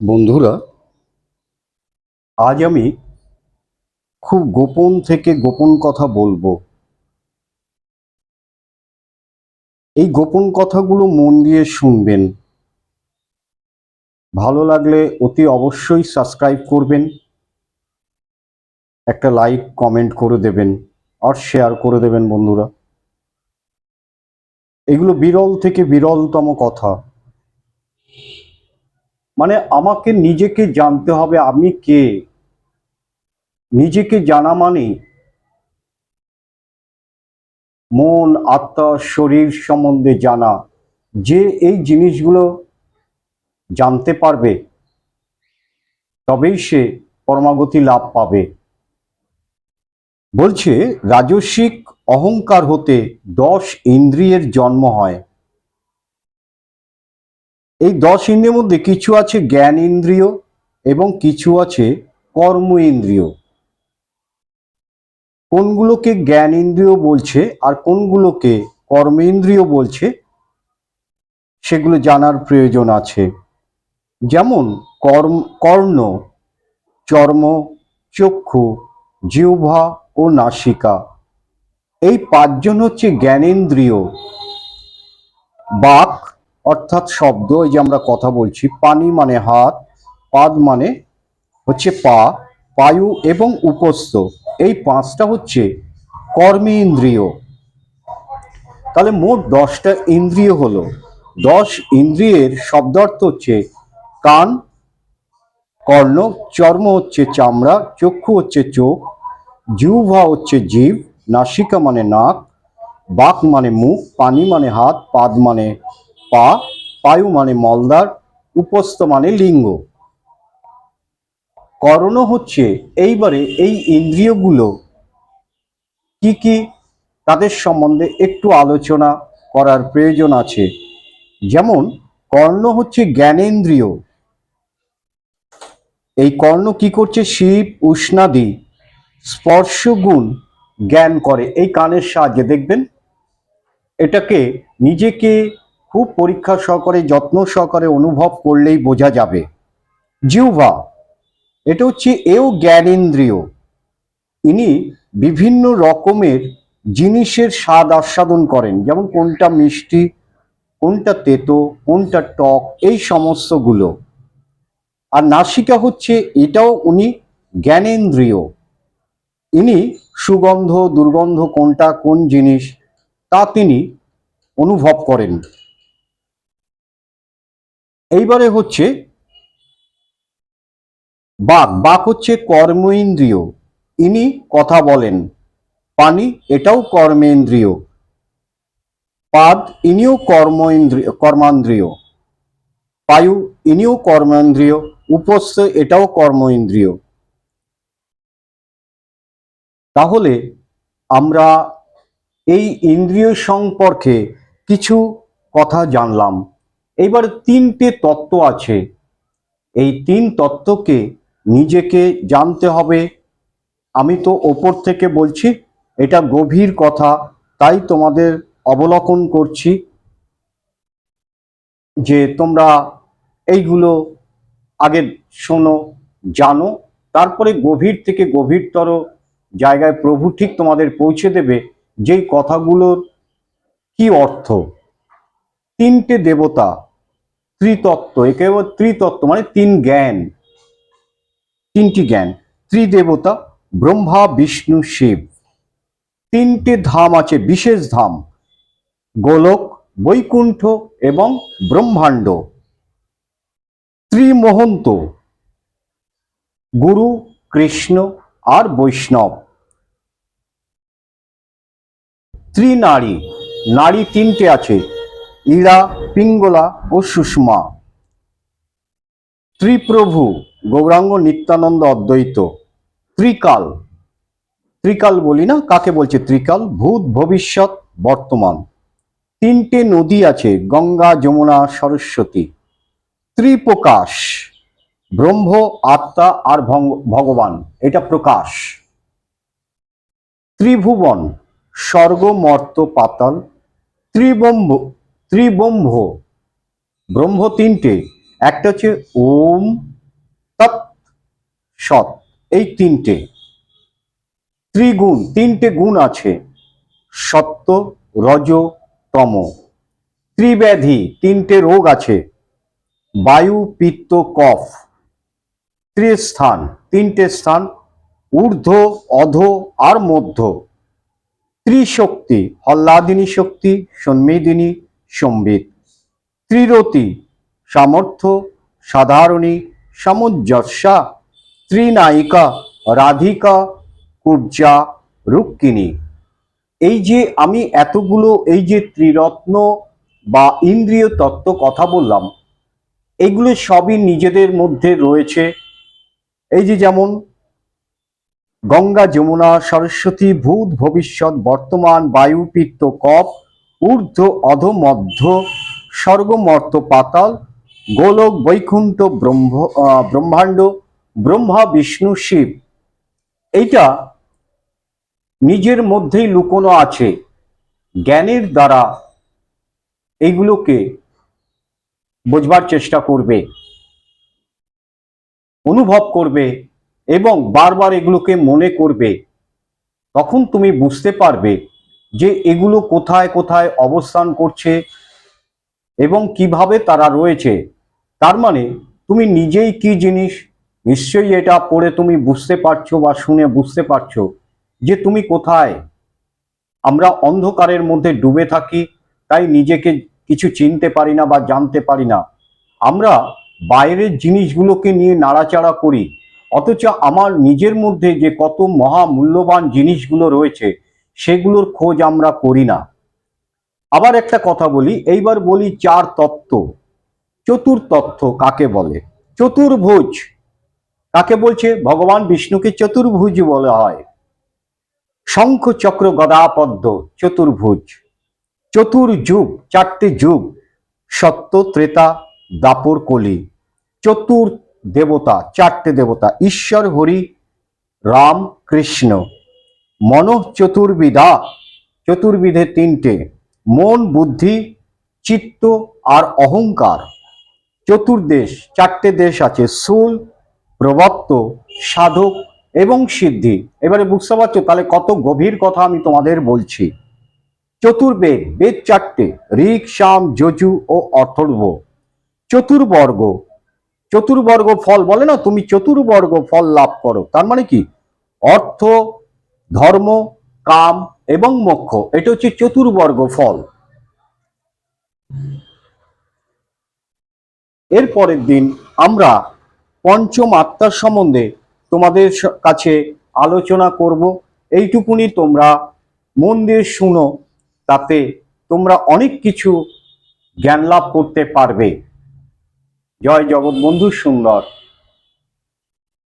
বন্ধুরা, আজ আমি খুব গোপন থেকে গোপন কথা বলব। এই গোপন কথাগুলো মন দিয়ে শুনবেন। ভালো লাগলে অতি অবশ্যই সাবস্ক্রাইব করবেন, একটা লাইক, কমেন্ট করে দেবেন, আর শেয়ার করে দেবেন বন্ধুরা। এগুলো বিরল থেকে বিরলতম কথা। মানে আমাকে নিজেকে জানতে হবে আমি কে? নিজেকে জানা মানে? মন, আত্মা, শরীর সম্বন্ধে জানা। যে এই জিনিসগুলো জানতে পারবে, তবেই সে পরমাগতি লাভ পাবে। বলছে, রাজস্বিক অহংকার হতে দশ ইন্দ্রিয়ের জন্ম হয়। এই দশ ইন্দ্রিয়ের মধ্যে কিছু আছে জ্ঞান ইন্দ্রিয় এবং কিছু আছে কর্ম ইন্দ্রিয়। কোনগুলোকে জ্ঞান ইন্দ্রিয় বলছে আর কোনগুলোকে কর্মেন্দ্রিয় বলছে, সেগুলো জানার প্রয়োজন আছে। যেমন কর্ম, কর্ণ, চর্ম, চক্ষু, জিহ্বা ও নাসিকা। এই পাঁচজন হচ্ছে জ্ঞানেন্দ্রিয় বাক অর্থাৎ শব্দ, এই যে আমরা কথা বলছি, পানি মানে হাত, পাদ মানে হচ্ছে পা, পায়ু এবং উপস্থ। এই পাঁচটা হচ্ছে কর্মী ইন্দ্রিয়। তাহলে মোট দশটা ইন্দ্রিয় হলো। দশ ইন্দ্রিয়ের শব্দার্থ হচ্ছে কান, কর্ণ, চর্ম হচ্ছে চামড়া, চক্ষু হচ্ছে চোখ, জিহ্বা হচ্ছে জীব নাসিকা মানে নাক, বাক মানে মুখ, পানি মানে হাত, পাদ মানে পা, পায়ু মানে মলদার উপস্থ মানে লিঙ্গ। করণ হচ্ছে এইবারে এই ইন্দ্রিয়গুলো কি কি? তাদের সম্বন্ধে একটু আলোচনা করার প্রয়োজন আছে। যেমন, কর্ণ হচ্ছে জ্ঞানেন্দ্রিয়। এই কর্ণ কি করছে? শিব, উষ্ণাদি, স্পর্শগুণ জ্ঞান করে। এই কানের সাহায্যে দেখবেন, এটাকে নিজেকে খুব পরীক্ষা সহকারে, যত্ন সহকারে অনুভব করলেই বোঝা যাবে। জিহ্বা, এটা হচ্ছে এও জ্ঞানেন্দ্রিয় ইনি বিভিন্ন রকমের জিনিসের স্বাদ আস্বাদন করেন, যেমন কোনটা মিষ্টি, কোনটা তেতো, কোনটা টক, এই সমস্তগুলো। আর নাসিকা হচ্ছে, এটাও উনি জ্ঞানেন্দ্রিয়। ইনি সুগন্ধ, দুর্গন্ধ কোনটা, কোন জিনিস, তা তিনি অনুভব করেন। এইবারে হচ্ছে বাক বাক হচ্ছে কর্ম ইন্দ্রিয় ইনি কথা বলেন। পানি এটাও কর্মেন্দ্রিয়। পাদ ইনিও কর্ম ইন্দ্রিয় কর্মান্দ্রিয়। পায়ু ইনিও কর্মেন্দ্রিয়। উপস্থ এটাও কর্ম ইন্দ্রিয় তাহলে আমরা এই ইন্দ্রিয় সম্পর্কে কিছু কথা জানলাম। এইবার তিনটে তত্ত্ব আছে। এই তিন তত্ত্বকে নিজেকে জানতে হবে। আমি তো ওপর থেকে বলছি, এটা গভীর কথা, তাই তোমাদের অবলোকন করছি যে তোমরা এইগুলো আগে শোনো, জানো, তারপরে গভীর থেকে গভীরতর জায়গায় প্রভু ঠিক তোমাদের পৌঁছে দেবে যেই কথাগুলোর কি অর্থ। তিনটে দেবতা ত্রিতত্ত্ব, একে ত্রিতত্ত্ব মানে তিন জ্ঞান। তিনটি জ্ঞান। ত্রিদেবতা, ব্রহ্মা, বিষ্ণু, শিব। তিনটে ধাম আছে, বিশেষ ধাম। গোলক, বৈকুণ্ঠ এবং ব্রহ্মাণ্ড। ত্রিমহন্ত, গুরু, কৃষ্ণ আর বৈষ্ণব। ত্রিনারী, নারী তিনটে আছে। ইড়া পিঙ্গলা ও সুষমা। ত্রিপ্রভু, গৌরাঙ্গ নিত্যানন্দ অদ্বৈত। ত্রিকাল। ত্রিকাল বলি না, কাকে বলছে ত্রিকাল? ভূত, ভবিষ্যৎ, বর্তমান। তিনটে নদী আছে, গঙ্গা, যমুনা, সরস্বতী। ত্রিপ্রকাশ। ব্রহ্ম, আত্মা আর ভগবান, এটা প্রকাশ। ত্রিভুবন। স্বর্গ, মর্ত, পাতাল। ত্রিবম্ভ ত্রিবম্ভ ব্রহ্ম তিনটে। একটা হচ্ছে ওম, তৎ, সৎ। এই তিনটে। ত্রিগুণ, তিনটে গুণ আছে। সত্য রজ, তম। ত্রিব্যাধি, তিনটে রোগ আছে। বায়ু, পিত্ত, কফ। ত্রিস্থান, তিনটে স্থান, ঊর্ধ্ব, অধ আর মধ্য। ত্রিশক্তি, হল্লাদিনী শক্তি সন্মেদিনী সম্বিত। ত্রিরতি, সামর্থ্য, সাধারণী, সামঞ্জস্যা, ত্রিনায়িকা, রাধিকা কুব্জা রুক্মিণী। এই যে আমি এতগুলো, এই যে ত্রিরত্ন বা ইন্দ্রিয় তত্ত্ব কথা বললাম, এগুলো সবই নিজেদের মধ্যে রয়েছে। এই যে যেমন গঙ্গা, যমুনা, সরস্বতী, ভূত, ভবিষ্যৎ, বর্তমান বায়ু পিত্ত কপ ঊর্ধ্ব, অধ, মধ্য, স্বর্গমর্ত, পাতাল, গোলক, বৈকুণ্ঠ, ব্রহ্ম ব্রহ্মাণ্ড, ব্রহ্মা, বিষ্ণু, শিব। এইটা নিজের মধ্যেই লুকোনো আছে। জ্ঞানের দ্বারা এইগুলোকে বোঝবার চেষ্টা করবে, অনুভব করবে এবং বারবার এগুলোকে মনে করবে। তখন তুমি বুঝতে পারবে যে এগুলো কোথায় কোথায় অবস্থান করছে এবং কীভাবে তারা রয়েছে, তার মানে তুমি নিজেই কি জিনিস, নিশ্চয়ই এটা পড়ে তুমি বুঝতে পারছ বা শুনে বুঝতে পারছ যে তুমি কোথায়। আমরা অন্ধকারের মধ্যে ডুবে থাকি, তাই নিজেকে কিছু চিনতে পারি না বা জানতে পারি না। আমরা বাইরের জিনিসগুলোকে নিয়ে নাড়াচাড়া করি, অথচ আমার নিজের মধ্যে যে কত মহামূল্যবান জিনিসগুলো রয়েছে সেগুলোর খোঁজ আমরা করি না। আবার একটা কথা বলি, এইবার বলি চার তত্ত্ব। চতুর তত্ত্ব কাকে বলে? চতুর্ভুজ। কাকে বলছে? ভগবান বিষ্ণুকে চতুর্ভুজ বলা হয়। শঙ্খ চক্র গদা পদ্ম চতুর্ভুজ চতুর্যুগ চারটে যুগ। সত্য, ত্রেতা, দাপর কলি। চতুর দেবতা, চারটে দেবতা। ঈশ্বর, হরি, রাম, কৃষ্ণ। মন চতুর্বিধা চতুর্বিধে তিনটে, মন, বুদ্ধি, চিত্ত আর অহংকার। চতুর্দেশ, চারটে দেশ আছে, সুল, প্রবক্ত, সাধক এবং সিদ্ধি। এবারে বুঝতে পারছ, তাহলে কত গভীর কথা আমি তোমাদের বলছি। চতুর্বেদ, বেদ চারটে, ঋক শাম যজু ও অথর্ব। চতুর্বর্গ চতুর্বর্গ ফল বলে না, তুমি চতুর্বর্গ ফল লাভ করো। তার মানে কি? অর্থ ধর্ম, কাম এবং মোক্ষ, এটা হচ্ছে চতুর্বর্গ ফল। এর পরের দিন আমরা পঞ্চম আত্মার সম্বন্ধে তোমাদের কাছে আলোচনা করব। এইটুকুনি তোমরা মন দিয়ে শুনো, তাতে তোমরা অনেক কিছু জ্ঞান লাভ করতে পারবে। জয় জগৎ বন্ধু সুন্দর।